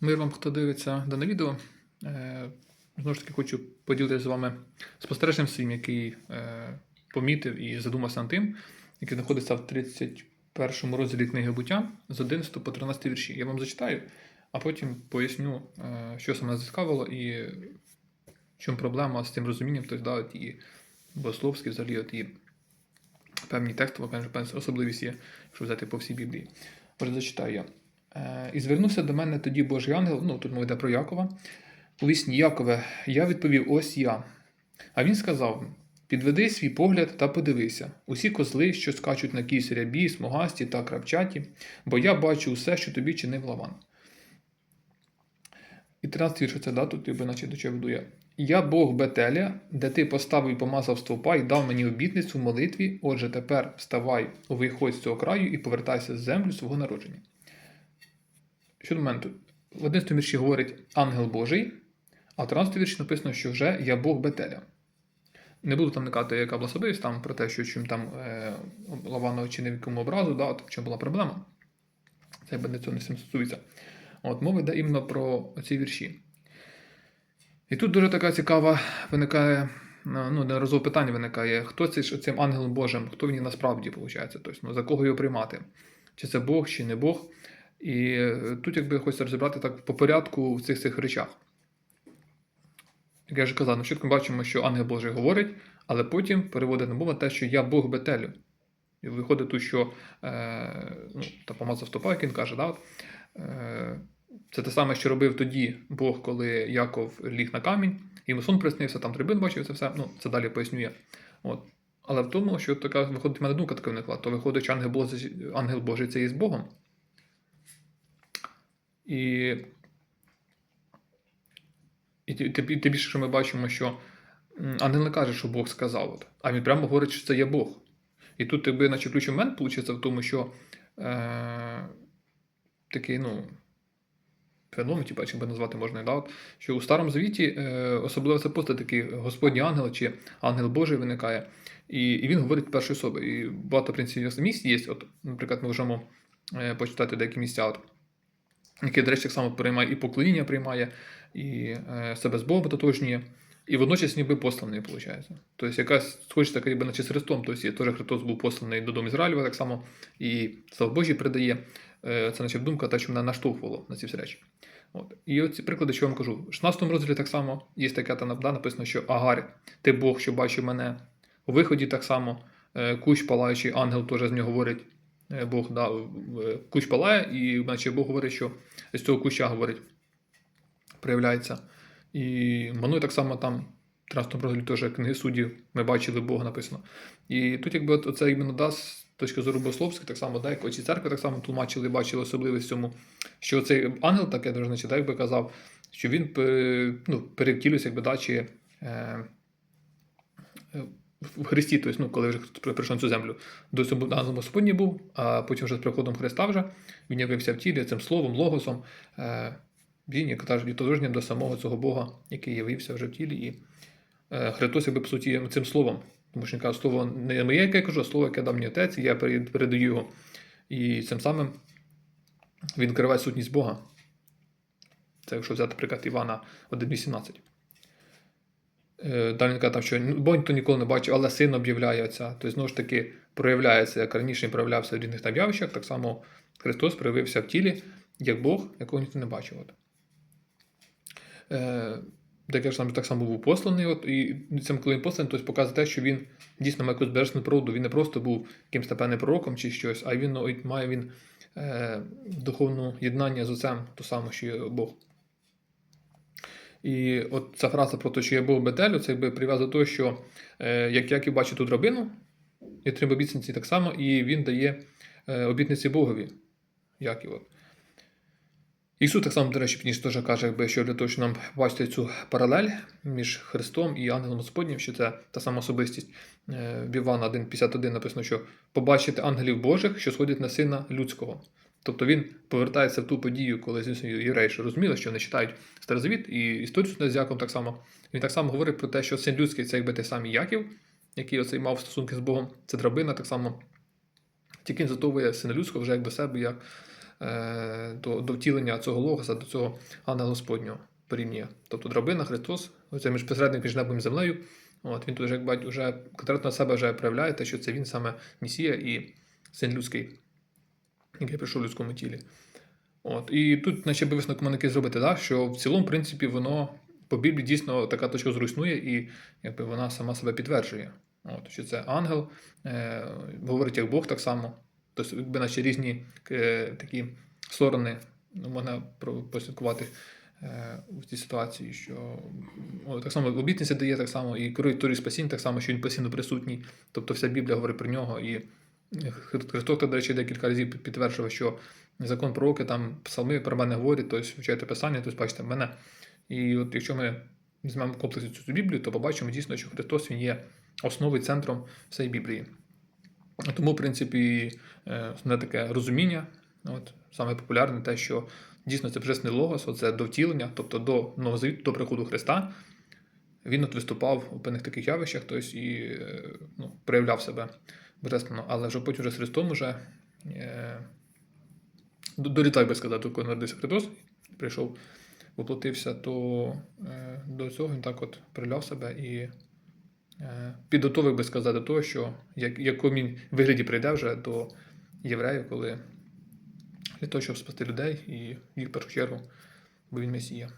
Мир вам, хто дивиться дане відео. Е, Знову ж таки, хочу поділитися з вами спостереженням своїм, який е, помітив і задумався над тим, який знаходиться в 31 розділі книги буття з 11 по 13 вірші. Я вам зачитаю, а потім поясню, е, що саме зацікавило і в чому проблема з цим розумінням, тобто да, от і богословські, взагалі, от і певні текстові, певні особливість є, якщо взяти по всій Біблії. Отже, зачитаю я. Е, І звернувся до мене тоді Божий ангел, ну тут мова йде про Якова. У вісні Якове, я відповів: ось я. А він сказав: Підведи свій погляд та подивися, усі козли, що скачуть на кійсь рябі, смугасті та крапчаті, бо я бачу усе, що тобі чинив лаван. І 13 вірш це да, тут якби наче до чого веду я. Я Бог Бетеля, де ти поставив і помазав стовпа і дав мені обітницю в молитві. Отже, тепер вставай, виходь з цього краю і повертайся з землю свого народження. Щодо мене. В 11 вірші говорить ангел Божий, а в 13 вірші написано, що вже я Бог Бетеля. Не буду там никати, яка була особливість там про те, що чим там е, Лавана чинив якому образу, да, от в чому була проблема. Це якби не цього не стосується. От мова йде іменно про ці вірші. І тут дуже така цікава виникає, ну, неразове питання виникає, хто цей ж цим ангелом Божим, хто він насправді виходить, тобто, ну, за кого його приймати? Чи це Бог, чи не Бог. І е, тут, якби хочеться розібрати так по порядку в цих цих речах. Як я вже казав, на початку ми бачимо, що ангел Божий говорить, але потім переводить на мову те, що я Бог Бетелю. І виходить тут, що е, ну, та помазав стопа, як він каже, да, е, це те саме, що робив тоді Бог, коли Яков ліг на камінь, йому сон приснився, там трибин бачив це все. Ну, це далі поясню я. От. Але в тому, що така виходить в мене думка така виникла, то виходить, що ангел Божий, ангел Божий це є з Богом. І, і тим більше, що ми бачимо, що ангел не каже, що Бог сказав, от, а він прямо говорить, що це є Бог. І тут, якби, наче ключовий момент виходить в тому, що е, такий, ну, феномен, типу, чи би назвати можна, да, от, що у Старому Завіті е, особливо це просто такий Господній ангел чи ангел Божий виникає, і, і він говорить першої особи. І багато в принципі місць є. От, наприклад, ми можемо е, почитати деякі місця. От, який, до речі, так само приймає і поклоніння приймає, і е, себе з Богом дотожнює, і водночас ніби посланий, виходить. Тобто, якась схожа така, ніби наче з Христом, тобто є теж Христос був посланий додому Ізраїлю, так само, і слава Божій передає. Е, це наче думка, та, що мене наштовхувало на ці всі речі. От. І оці приклади, що я вам кажу. В 16 розділі так само є таке там да, написано, що Агарь, ти Бог, що бачив мене. У виході так само е, кущ палаючий, ангел теж з нього говорить. Е, Бог да, е, кущ палає, і наче Бог говорить, що з цього куща говорить, проявляється. І мною так само там, в 13 розділі теж книги суддів, ми бачили Бога написано. І тут, якби от це іменно да, з точки зору богословської, так само, да, як оці церкви так само тлумачили, бачили особливість цьому, що цей ангел, так я дуже читаю, якби казав, що він ну, перевтілюється, якби да, чи. Е, е, в Христі, тобто, ну, коли вже прийшов на цю землю, до цього Господній був, а потім вже з приходом Христа вже він явився в тілі цим словом, логосом. Е, він, як кажуть, відтожнім до самого цього Бога, який явився вже в тілі. І е, Христос, якби, по суті, цим словом. Тому що він каже, слово не моє, яке я кажу, а слово, яке дав мені отець, і я передаю його. І цим самим він криває сутність Бога. Це якщо взяти приклад Івана 1.18. Е, Далі каже, що Бог ніхто ніколи не бачив, але син об'являє отця. Тобто, знову ж таки, проявляється, як раніше він проявлявся в різних там явищах, так само Христос проявився в тілі, як Бог, якого ніхто не бачив. От. Е, Таке ж так само був посланий, от, і цим, коли він посланий, тобто показує те, що він дійсно має якусь бережну природу. Він не просто був якимось напевне пророком чи щось, а він має він е, духовне єднання з отцем, то саме, що є Бог. І от ця фраза про те, що я був Бетелю, це якби прив'язує до того, що е, як Яків бачить тут рабину, і три обітниці так само, і він дає е, обітниці Богові. Яків. Ісус так само, до речі, пізніше теж каже, якби, що для того, щоб нам бачити цю паралель між Христом і Ангелом Господнім, що це та сама особистість. Е, В Івана 1,51 написано, що побачити ангелів Божих, що сходять на сина людського. Тобто він повертається в ту подію, коли звісно, євреї ж розуміли, що вони читають Старозавіт, і історію з Яком так само. Він так само говорить про те, що син людський це якби той самий Яків, який оцей мав стосунки з Богом, це драбина, так само. Тільки він затовує сина людського вже як до себе, як е, до, до втілення цього логоса, до цього ангела Господнього порівнює. Тобто драбина, Христос, оцей між посередник між небом і землею. От, він тут вже, як бать, вже конкретно себе вже проявляє, те, що це він саме Месія і син людський, який прийшов в людському тілі. От, і тут, наче би висновок зробити, да, що в цілому, в принципі, воно по Біблії дійсно така точка зору існує, і якби вона сама себе підтверджує. От, що це ангел, е, говорить як Бог так само. Тобто, якби наче різні е, такі сторони ну, можна про- послідкувати е, у цій ситуації, що так само обітниця дає так само, і керує Торі спасіння, так само, що він постійно присутній. Тобто вся Біблія говорить про нього. І Христос, до речі, декілька разів підтверджував, що закон пророки, там псалми про мене говорять, тобто вчайте писання, тобто бачите мене. І от якщо ми візьмемо в комплексі цю Біблію, то побачимо дійсно, що Христос він є основою центром всієї Біблії. Тому, в принципі, е, основне таке розуміння, от, саме популярне те, що дійсно це божественний логос, оце до втілення, тобто до Нового Завіту, до приходу Христа. Він от виступав у певних таких явищах, тобто і е, ну, проявляв себе божественно, але вже потім вже з Христом уже е, до, до би сказати, коли народився Христос, прийшов, воплотився, то е, до цього він так от проявляв себе і е, підготовив би сказати до того, що як, якому він вигляді прийде вже до євреїв, коли для того, щоб спасти людей і їх в першу чергу, бо він месія.